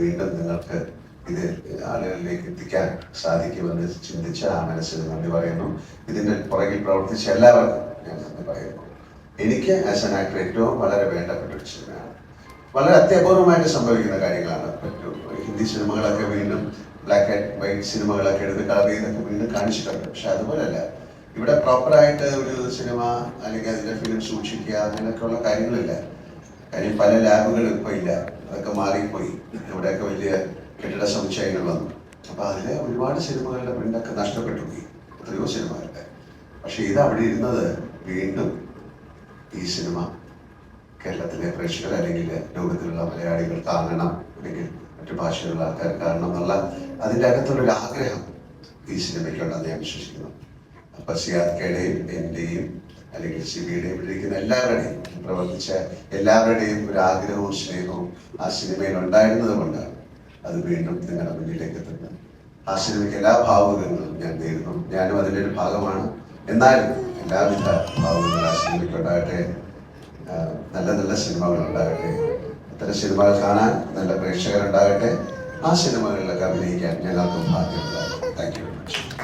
വീണ്ടും നിങ്ങൾക്ക് ഇത് ആളുകളിലേക്ക് എത്തിക്കാൻ സാധിക്കുമെന്ന് ചിന്തിച്ച ആ മനസ്സിന് നന്ദി പറയുന്നു. ഇതിന്റെ പുറകിൽ പ്രവർത്തിച്ച എല്ലാവർക്കും ഞാൻ നന്ദി പറയുന്നു. എനിക്ക് ആസ് എൻ ആക്ടർ ഏറ്റവും വളരെ വേണ്ടപ്പെട്ട ഒരു സിനിമയാണ് വളരെ അത്യപൂർവമായിട്ട് സംഭവിക്കുന്ന കാര്യങ്ങളാണ്. ഹിന്ദി സിനിമകളൊക്കെ വീണ്ടും ബ്ലാക്ക് ആൻഡ് വൈറ്റ് സിനിമകളൊക്കെ എടുത്ത് കളർ ചെയ്തൊക്കെ വീണ്ടും കാണിച്ചിട്ടുണ്ട്. പക്ഷെ അതുപോലല്ല. ഇവിടെ പ്രോപ്പറായിട്ട് ഒരു സിനിമ അല്ലെങ്കിൽ അതിന്റെ ഫിലിം സൂക്ഷിക്കുക അങ്ങനെയൊക്കെയുള്ള കാര്യങ്ങളില്ല. കാര്യം പല ലാബുകളും ഇപ്പൊ ഇല്ല. അതൊക്കെ മാറിപ്പോയി. ഇവിടെയൊക്കെ വലിയ കെട്ടിട സമുച്ചയങ്ങൾ വന്നു അപ്പൊ അതിലെ ഒരുപാട് സിനിമകളുടെ പ്രിന്റൊക്കെ നഷ്ടപ്പെട്ടു പോയി എത്രയോ സിനിമകളുടെ. പക്ഷെ ഇത് അവിടെ ഇരുന്നത് വീണ്ടും ഈ സിനിമ കേരളത്തിലെ പ്രേക്ഷകർ അല്ലെങ്കിൽ ലോകത്തിലുള്ള മലയാളികൾ കാണണം അല്ലെങ്കിൽ മറ്റു ഭാഷയിലുള്ള ആൾക്കാർ കാണണം എന്നുള്ള അതിന്റെ അകത്തുള്ളൊരു ആഗ്രഹം ഈ സിനിമയ്ക്കുണ്ടെന്ന് ഞാൻ വിശ്വസിക്കുന്നു. അപ്പൊ കേടയും എന്റെയും അല്ലെങ്കിൽ സിനിമയുടെ ഇരിക്കുന്ന എല്ലാവരുടെയും പ്രവർത്തിച്ച എല്ലാവരുടെയും ഒരു ആഗ്രഹവും സ്നേഹവും ആ സിനിമയിൽ ഉണ്ടായിരുന്നത് കൊണ്ടാണ് അത് വീണ്ടും നിങ്ങളുടെ മുന്നിലേക്ക് എത്തുന്നത്. ആ സിനിമയ്ക്ക് എല്ലാ ഭാവുകങ്ങളും ഞാൻ നേരുന്നു. ഞാനും അതിന്റെ ഒരു ഭാഗമാണ്. എന്നാലും എല്ലാവിധ ഭാവുകങ്ങളും ആ സിനിമയ്ക്ക് ഉണ്ടാകട്ടെ. നല്ല നല്ല സിനിമകൾ ഉണ്ടാകട്ടെ. അത്തരം സിനിമകൾ കാണാൻ നല്ല പ്രേക്ഷകരുണ്ടാകട്ടെ ആ സിനിമകളിലൊക്കെ അഭിനയിക്കാൻ ഞങ്ങൾക്കും ഭാഗ്യമുണ്ടാകും താങ്ക് യു വെരി മച്ച്